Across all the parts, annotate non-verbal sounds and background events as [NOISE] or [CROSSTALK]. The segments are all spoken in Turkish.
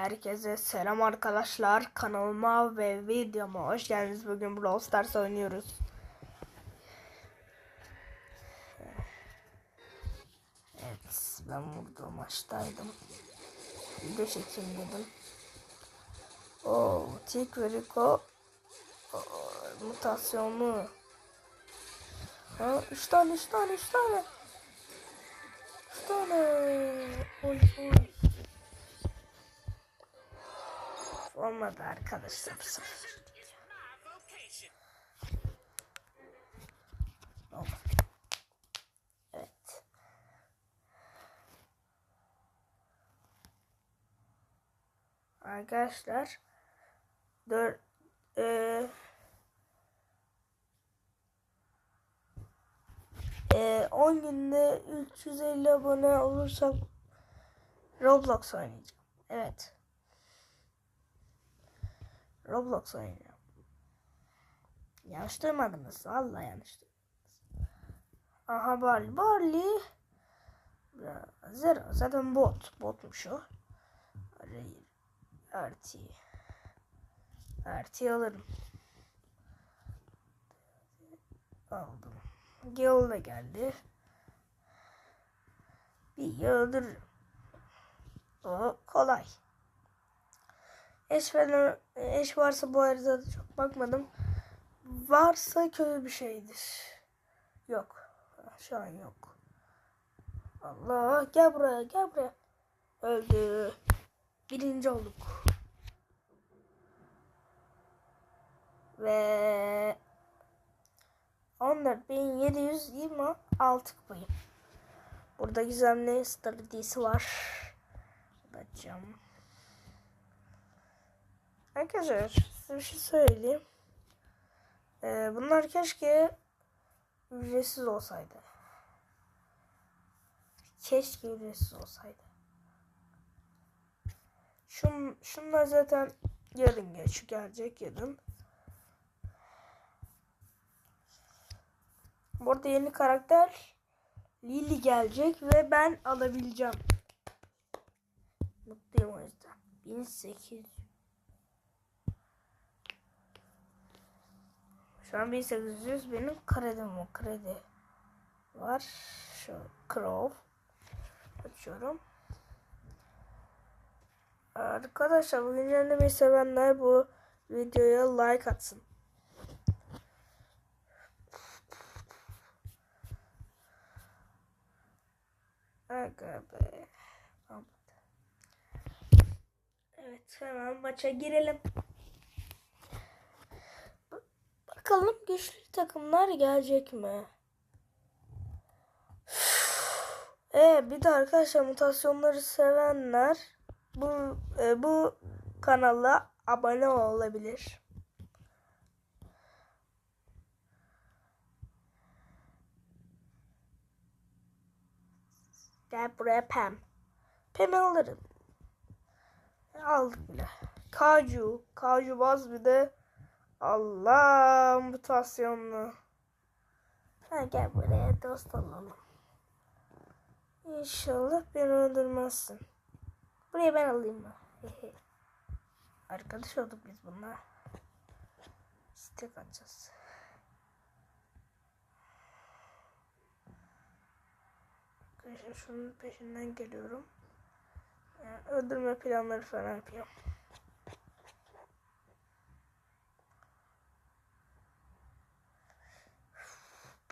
Herkese selam arkadaşlar. Kanalıma ve videoma hoş geldiniz. Bugün Brawl Stars oynuyoruz. Evet, ben burada maçtaydım. Video çekeyim dedim. Oo, Tik ve Rico Oo, mutasyonlu. Ha, üç tane, üç tane, üç tane. Üç tane. Oy, oy. Olmadı arkadaşlar. Evet. Arkadaşlar dört eee eee 10 günde 350 abone olursam Roblox oynayacağım. Evet. Roblox oynayacağım. Yanlış duymadınız. Vallahi yanlış duymadınız. Aha Barley. Barley. Zero. Zaten bot. Botmuş o. Hayır. RT. RT alırım. Aldım. Gale da geldi. Bir öldürürüm. O kolay. Eş falan, eş varsa bu arada çok bakmadım. Varsa kötü bir şeydir. Yok. Şu an yok. Allah gel buraya gel buraya. Öldü. Birinci olduk. Ve 14.726 kupayım. Burada gizemli stratejisi var. Açacağım. Arkadaşlar size bir şey söyleyeyim. Ee, bunlar keşke ücretsiz olsaydı. Keşke ücretsiz olsaydı. Şun, şunlar zaten yarın geç gelecek yarın. Burada yeni karakter Lily gelecek ve ben alabileceğim. Mutluyum o yüzden. 1800 Şu an 1800 benim kredim o kredi var. Şu Crow açıyorum. Arkadaşlar bu güncellemeyi sevenler bu videoya like atsın. Aga be. Evet hemen maça girelim. Bakalım güçlü takımlar gelecek mi? Ee, bir de arkadaşlar mutasyonları sevenler bu e, bu kanala abone olabilir. Gel buraya Pam. Pam'i alırım. Aldık bile. Kaju. Kaju baz bir de Allah mutasyonlu. Ha, gel buraya dost olalım. İnşallah beni öldürmezsin. Buraya ben alayım mı? [LAUGHS] Arkadaş olduk biz bunlar. Stek atacağız. Arkadaşlar şunun peşinden geliyorum. Yani öldürme planları falan yapıyorum.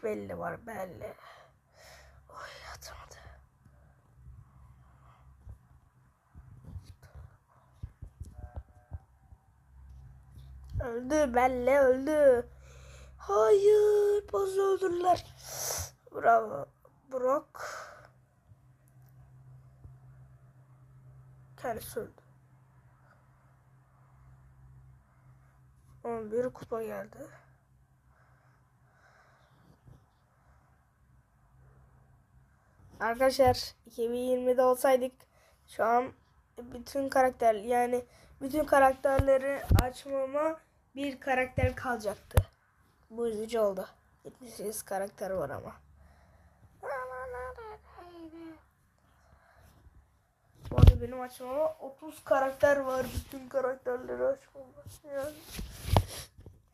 Belli var belli. Oy atamadı. Öldü belli öldü. Hayır boz öldürdüler. Bravo. Brock. Kendisi öldü. 11 kupa geldi. Arkadaşlar 2020'de olsaydık şu an bütün karakter yani bütün karakterleri açmama bir karakter kalacaktı. Bu üzücü oldu. 78 karakter var ama. Bu arada benim açmama 30 karakter var. Bütün karakterleri açmam var. Yani.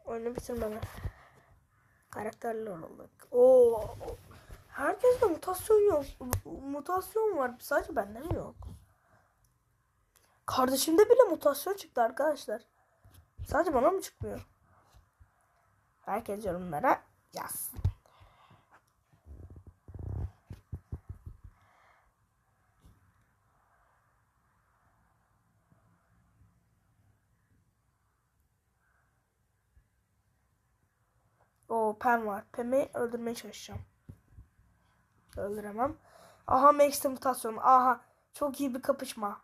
Oyunu bitirmeme. Karakterler olarak. Oo. Herkeste mutasyon yok. Mutasyon var. Sadece bende mi yok? Kardeşimde bile mutasyon çıktı arkadaşlar. Sadece bana mı çıkmıyor? Herkes yorumlara yazsın. O Pem var. Pem'i öldürmeye çalışacağım. Öldüremem. Aha Max'te mutasyon. Aha. Çok iyi bir kapışma.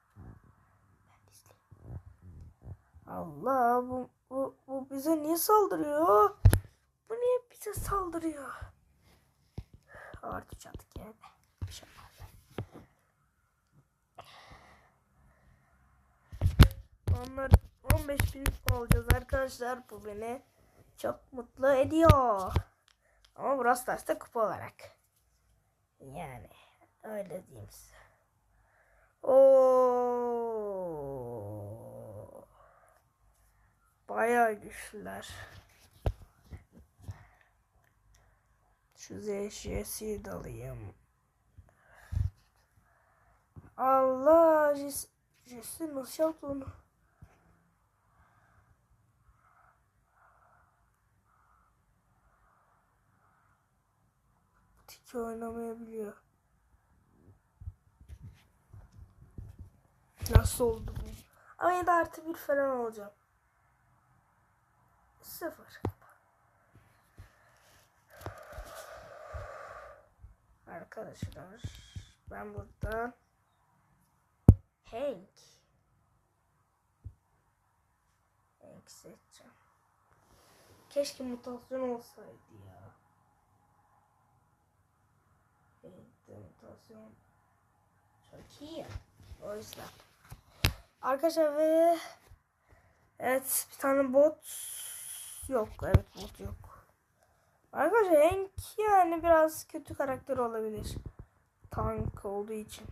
Allah bu, bu, bu bize niye saldırıyor? Bu niye bize saldırıyor? Artı çattık yani. Bir şey. Onlar 15 bin olacağız arkadaşlar. Bu beni çok mutlu ediyor. Ama burası Stars'ta kupa olarak. Yani öyle diyeyim size. Oo. Güçlüler. Şu ZŞ'si de alayım. Allah Jesse nasıl yaptı onu? Tiki oynamayabiliyor. Nasıl oldu bu? Ama yine de artı bir falan olacağım. Sıfır. Arkadaşlar ben burada Hank Hank seçeceğim. Keşke mutasyon olsaydı ya. Hank'te mutasyon çok iyi. O yüzden. Arkadaşlar ve evet bir tane bot yok. Evet bot yok. Arkadaşlar Hank yani biraz kötü karakter olabilir. Tank olduğu için.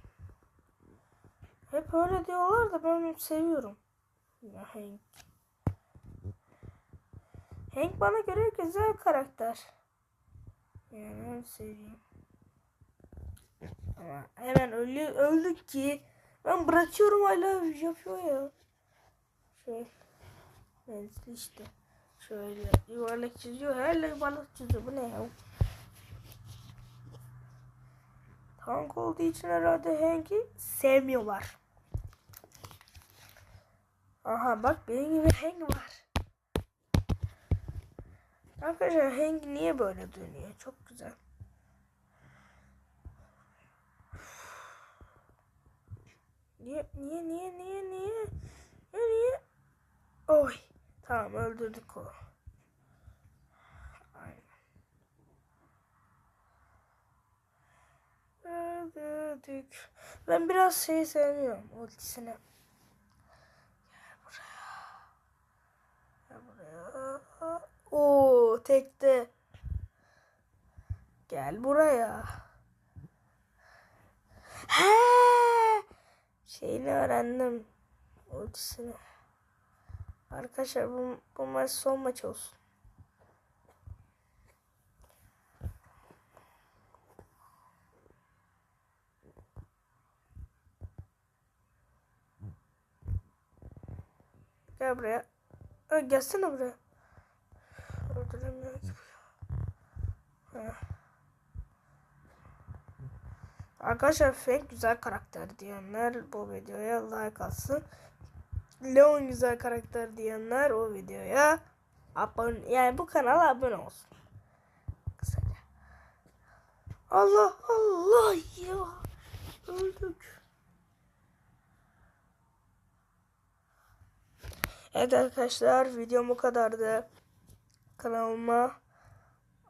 Hep öyle diyorlar da ben seviyorum. Ya Hank. Hank bana göre güzel karakter. Yani ben seveyim. Hemen ölü, öldük ki ben bırakıyorum hala yapıyor ya. Şey. Evet işte. Şöyle yuvarlak çiziyor. Hala yuvarlak çiziyor. Bu ne ya? Tank olduğu için herhalde Hank'i sevmiyorlar. Aha bak benim gibi Hank var. Arkadaşlar Hank niye böyle dönüyor? Çok güzel. Niye niye niye niye niye? Niye niye? Oy. Tamam öldürdük o. Aynen. Öldürdük. Ben biraz şeyi sevmiyorum. Ultisini. Gel buraya. Gel buraya. Oo tekte. Gel buraya. Şeyini öğrendim. Ultisini. Arkadaşlar bu, bu maç son maç olsun. Gel buraya. Ö, gelsene buraya. Öldüremiyor ki bu ya. Heh. Arkadaşlar Frank güzel karakter diyenler bu videoya like atsın. Leon güzel karakter diyenler o videoya abone yani bu kanala abone olsun. Kısaca. Allah Allah ya. Öldük. Evet arkadaşlar videom bu kadardı. Kanalıma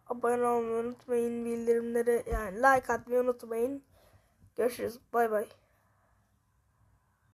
abone olmayı unutmayın. Bildirimleri yani like atmayı unutmayın. Görüşürüz. Bay bay.